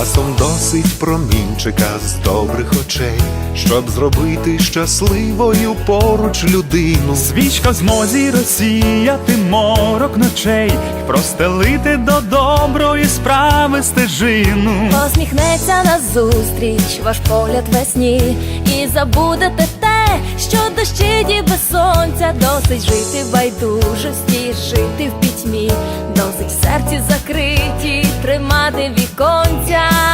Часом досить промінчика з добрих очей, щоб зробити щасливою поруч людину. Свічка змозі розсіяти морок ночей, простелити до доброї справи стежину. Посміхнеться назустріч ваш погляд весні, і забудете те, що дощить і без сонця, досить жити в байдужості, жити в пітьмі, досить в серці закриті, тримати віконця.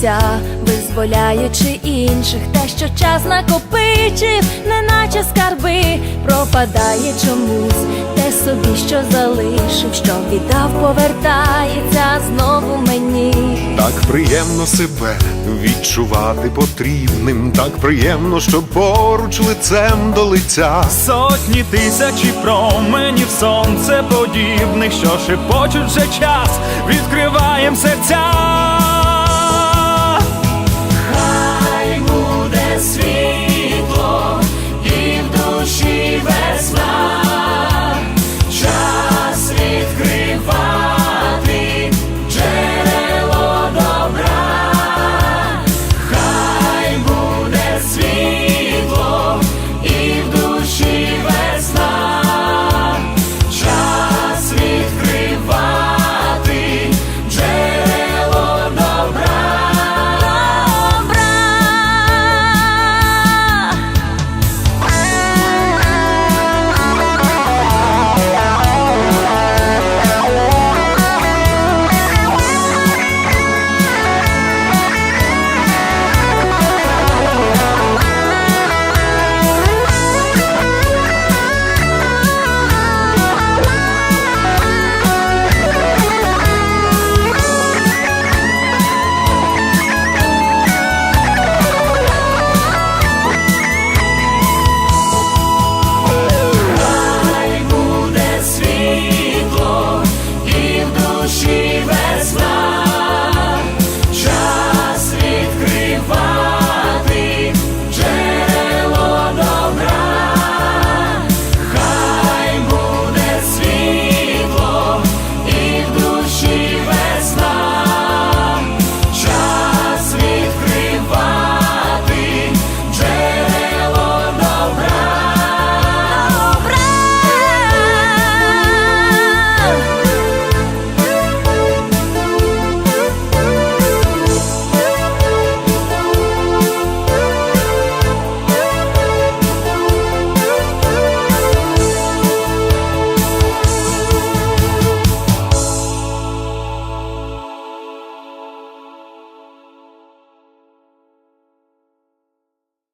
Серця, визволяючи інших, те, що час накопичив, неначе скарби, пропадає чомусь, те собі, що залишив, що віддав, повертається знову мені. Так приємно себе відчувати потрібним, так приємно, що поруч лицем до лиця. Сотні тисячі променів сонце подібних, що шепочуть вже час, відкриваєм серця.